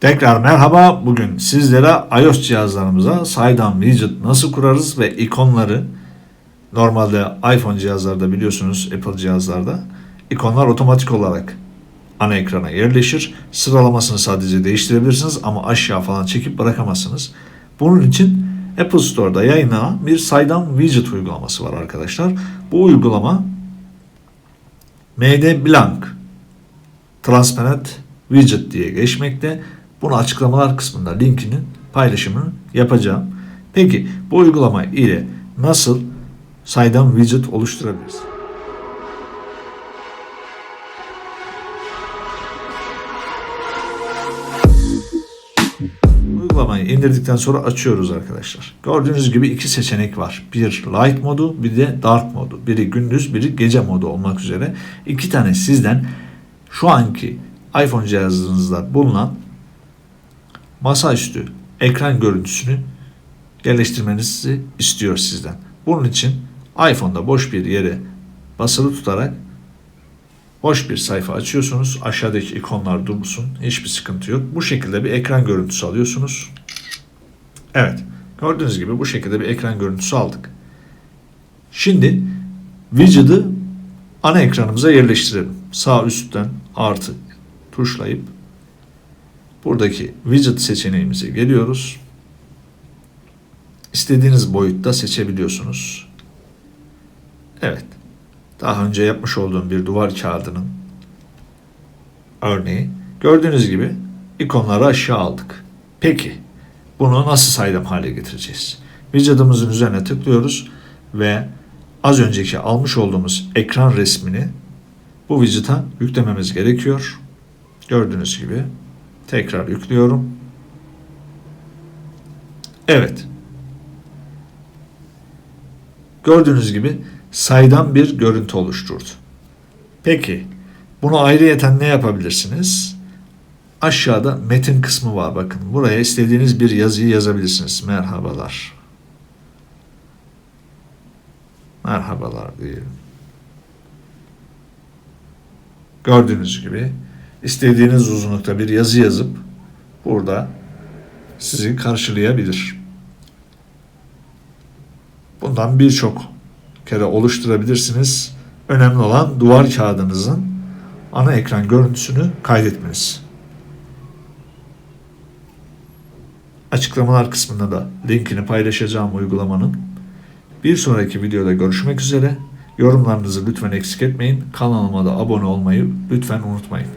Tekrar merhaba. Bugün sizlere iOS cihazlarımıza saydam widget nasıl kurarız ve ikonları normalde iPhone cihazlarda biliyorsunuz Apple cihazlarda ikonlar otomatik olarak ana ekrana yerleşir. Sıralamasını sadece değiştirebilirsiniz ama aşağı falan çekip bırakamazsınız. Bunun için Apple Store'da yayınlanan bir saydam widget uygulaması var arkadaşlar. Bu uygulama MD Blank Transparent Widget diye geçmekte. Bunu açıklamalar kısmında linkinin paylaşımını yapacağım. Peki bu uygulama ile nasıl saydam widget oluşturabiliriz? Uygulamayı indirdikten sonra açıyoruz arkadaşlar. Gördüğünüz gibi iki seçenek var. Bir light modu bir de dark modu. Biri gündüz biri gece modu olmak üzere. iki tane sizden şu anki iPhone cihazınızda bulunan masaüstü ekran görüntüsünü yerleştirmenizi istiyor sizden. Bunun için iPhone'da boş bir yere basılı tutarak boş bir sayfa açıyorsunuz. Aşağıdaki ikonlar dursun. Hiçbir sıkıntı yok. Bu şekilde bir ekran görüntüsü alıyorsunuz. Evet. Gördüğünüz gibi bu şekilde bir ekran görüntüsü aldık. Şimdi widget'ı ana ekranımıza yerleştirelim. Sağ üstten artı tuşlayıp buradaki widget seçeneğimize geliyoruz. İstediğiniz boyutta seçebiliyorsunuz. Evet. Daha önce yapmış olduğum bir duvar kağıdının örneği. Gördüğünüz gibi ikonları aşağı aldık. Peki bunu nasıl saydam hale getireceğiz? Widget'ımızın üzerine tıklıyoruz ve az önceki almış olduğumuz ekran resmini bu widget'a yüklememiz gerekiyor. Gördüğünüz gibi tekrar yüklüyorum. Evet. Gördüğünüz gibi saydam bir görüntü oluşturdu. Peki bunu ayrıyeten ne yapabilirsiniz? Aşağıda metin kısmı var bakın. Buraya istediğiniz bir yazıyı yazabilirsiniz. Merhabalar. Merhabalar diyelim. Gördüğünüz gibi istediğiniz uzunlukta bir yazı yazıp burada sizi karşılayabilir. Bundan birçok kere oluşturabilirsiniz. Önemli olan duvar kağıdınızın ana ekran görüntüsünü kaydetmeniz. Açıklamalar kısmında da linkini paylaşacağım uygulamanın. Bir sonraki videoda görüşmek üzere. Yorumlarınızı lütfen eksik etmeyin. Kanalıma da abone olmayı lütfen unutmayın.